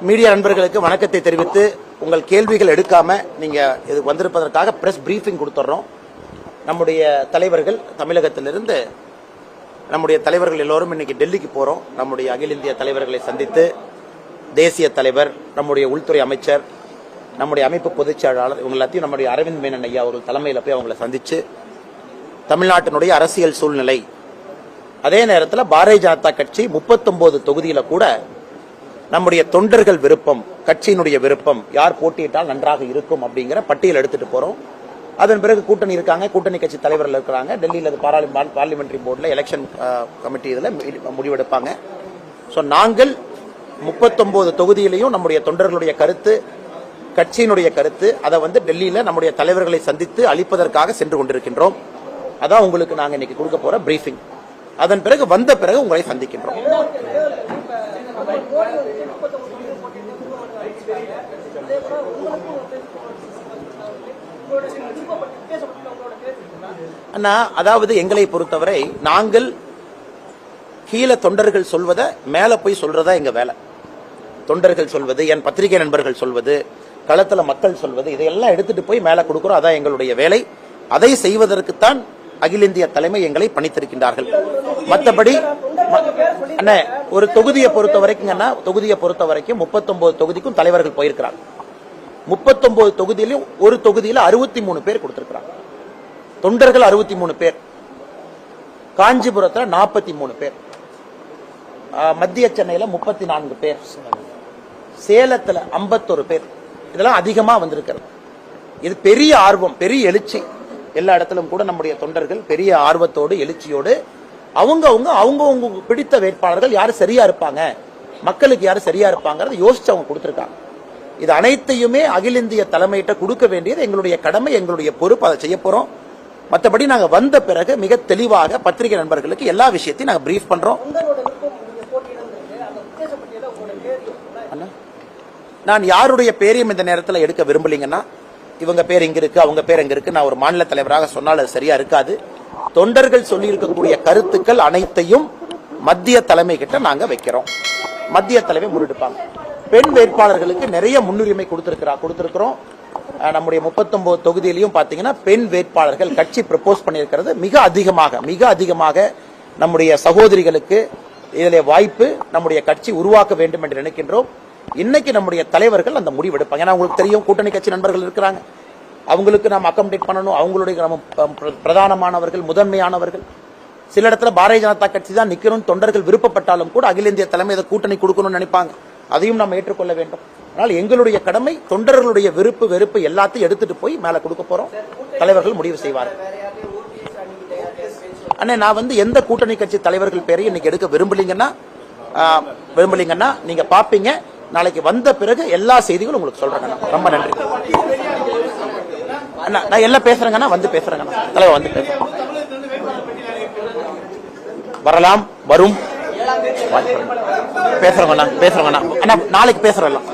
Media நண்பர்களுக்கு வணக்கத்தை தெரிவித்து உங்கள் கேள்விகள் எடுக்காம நீங்க இதுக்கு வந்திருப்பதற்காக பிரஸ் பிரீஃபிங் கொடுத்துட்றோம் நம்முடைய தலைவர்கள் தமிழகத்திலிருந்து நம்முடைய தலைவர்கள் எல்லோரும் இன்னைக்கு டெல்லிக்கு போறோம். நம்முடைய அகில இந்திய தலைவர்களை சந்தித்து தேசிய தலைவர் நம்முடைய உள்துறை அமைச்சர் நம்முடைய அமைப்பு பொதுச் செயலாளர் இவங்க எல்லாத்தையும் நம்முடைய அரவிந்த் மேனன் ஐயா அவர்கள் தலைமையில் போய் அவங்கள சந்திச்சு தமிழ்நாட்டினுடைய அரசியல் சூழ்நிலை. அதே நேரத்தில் பாரதிய ஜனதா கட்சி முப்பத்தொன்பது தொகுதியில் கூட நம்முடைய தொண்டர்கள் விருப்பம் கட்சியினுடைய விருப்பம் யார் போட்டியிட்டால் நன்றாக இருக்கும் அப்படிங்கிற பட்டியல் எடுத்துட்டு போறோம். அதன் பிறகு கூட்டணி இருக்காங்க கூட்டணி கட்சி தலைவர்கள் இருக்கிறாங்க. டெல்லியில் பாராளுமன்ற பார்லிமெண்டரி போர்டில் எலெக்ஷன் கமிட்டி இதில் முடிவெடுப்பாங்க. ஸோ நாங்கள் 39 தொகுதியிலையும் நம்முடைய தொண்டர்களுடைய கருத்து கட்சியினுடைய கருத்து அதை வந்து டெல்லியில் நம்முடைய தலைவர்களை சந்தித்து அளிப்பதற்காக சென்று கொண்டிருக்கின்றோம். அதான் உங்களுக்கு நாங்கள் இன்னைக்கு கொடுக்க போகிற பிரீஃபிங் அதன் பிறகு வந்த பிறகு உங்களை சந்திக்கின்றோம். அண்ணா அதாவது எங்களை பொறுத்தவரை நாங்கள் கீழே தொண்டர்கள் சொல்வதை மேல போய் சொல்றதா எங்க வேலை? தொண்டர்கள் சொல்வது என் பத்திரிகை நண்பர்கள் சொல்வது களத்துல மக்கள் சொல்வது இதையெல்லாம் எடுத்துட்டு போய் மேல கொடுக்கிறோம். அதான் எங்களுடைய வேலை. அதை செய்வதற்குத்தான் அகில இந்திய தலைமை எங்களை பணித்திருக்கின்றார்கள். மற்றபடி அண்ணே ஒரு தொகுதியை பொறுத்த வரைக்கும் அண்ணா தொகுதியை பொறுத்த வரைக்கும் 39 தொகுதிக்கும் தலைவர்கள் போயிருக்கிறாங்க 39 தொகுதியிலும் ஒரு தொகுதியில் அறுபத்தி மூணு பேர் கொடுத்திருக்கிறாங்க தொண்டர்கள் அறுபத்தி மூணு பேர். காஞ்சிபுரத்தில் நாற்பத்தி மூணு பேர் மத்திய சென்னையில் முப்பத்தி நான்கு பேர். சேலத்தில் ஐம்பத்தொரு பேர். இதெல்லாம் அதிகமாக வந்திருக்கிறது. இது பெரிய ஆர்வம் பெரிய எழுச்சி. எல்லா இடத்திலும் கூட நம்முடைய தொண்டர்கள் பெரிய ஆர்வத்தோடு எழுச்சியோடு அவங்க அவங்க அவங்க பிடித்த வேட்பாளர்கள் யாரு சரியா இருப்பாங்க? மக்களுக்கு யாரு சரியா இருப்பாங்கறத யோசிச்சு அவங்க கொடுத்திருக்காங்க. இது அனைத்தையுமே அகில இந்திய தலைமையிட்ட கொடுக்க வேண்டியது எங்களுடைய கடமை எங்களுடைய பொறுப்பு. அதை செய்ய போறோம். மற்றபடி நாங்க வந்த பிறகு மிக தெளிவாக பத்திரிகை நண்பர்களுக்கு எல்லா விஷயத்தையும் நாங்க பிரீஃப் பண்றோம். அண்ணா, நான் யாருடைய பேரையும் இந்த நேரத்தில் எடுக்க விரும்பலீங்கன்னா இவங்க பேர் இங்க இருக்கு அவங்க பேர் இங்க இருக்கு நான் ஒரு மாநில தலைவராக சொன்னால் அது சரியா இருக்காது. தொண்டர்கள் சொல்லி இருக்கக்கூடிய கருத்துக்கள் அனைத்தையும் மத்திய தலைமை கிட்ட நாங்க வைக்கிறோம். மத்திய தலைமை முன்னெடுப்பாங்க பெண் வேட்பாளர்களுக்கு நிறைய முன்னுரிமை கொடுத்திருக்கிறா கொடுத்திருக்கிறோம். நம்முடைய 39 தொகுதியிலையும் பாத்தீங்கன்னா பெண் வேட்பாளர்கள் கட்சி ப்ரப்போஸ் பண்ணியிருக்கிறது மிக அதிகமாக மிக அதிகமாக நம்முடைய சகோதரிகளுக்கு இதில் வாய்ப்பு நம்முடைய கட்சி உருவாக்க வேண்டும் என்று நினைக்கின்றோம். இன்னைக்கு நம்முடைய தலைவர்கள் அந்த முடிவெடுப்பாங்க ஏன்னா உங்களுக்கு தெரியும் கூட்டணி கட்சி நண்பர்கள் இருக்கிறாங்க. அவங்களுக்கு நாம் அக்கமடேட் பண்ணணும். அவங்களுடைய நம்ம பிர- பிரதானமானவர்கள் முதன்மையானவர்கள். சில இடத்துல பாரதிய ஜனதா கட்சி தான் நிற்கணும் தொண்டர்கள் விருப்பப்பட்டாலும் கூட அகில இந்திய தலைமை இதை கூட்டணி கொடுக்கணும்னு நினைப்பாங்க. அதையும் நாம் ஏற்றுக்கொள்ள வேண்டும். ஆனால் எங்களுடைய கடமை தொண்டர்களுடைய விருப்பு வெறுப்பு எல்லாத்தையும் எடுத்துட்டு போய் மேலே கொடுக்க போறோம். தலைவர்கள் முடிவு செய்வார்கள். அண்ணே நான் வந்து எந்த கூட்டணி கட்சி தலைவர்கள் பேரையும் இன்னைக்கு எடுக்க விரும்பலீங்கன்னா விரும்பலீங்கன்னா நீங்க பாப்பீங்க. நாளைக்கு வந்த பிறகு எல்லா செய்திகளும் உங்களுக்கு சொல்றேங்கண்ணா ரொம்ப நன்றி. நான் எல்லாம் பேசுறேங்கண்ணா வந்து பேசுறேங்கண்ணா. தலைவர் வந்து பேசுறேன். வரலாம் வரும். பேசுறவங்கண்ணா பேசுறோங்கண்ணா. அண்ணா நாளைக்கு பேசுறோம் எல்லாம்.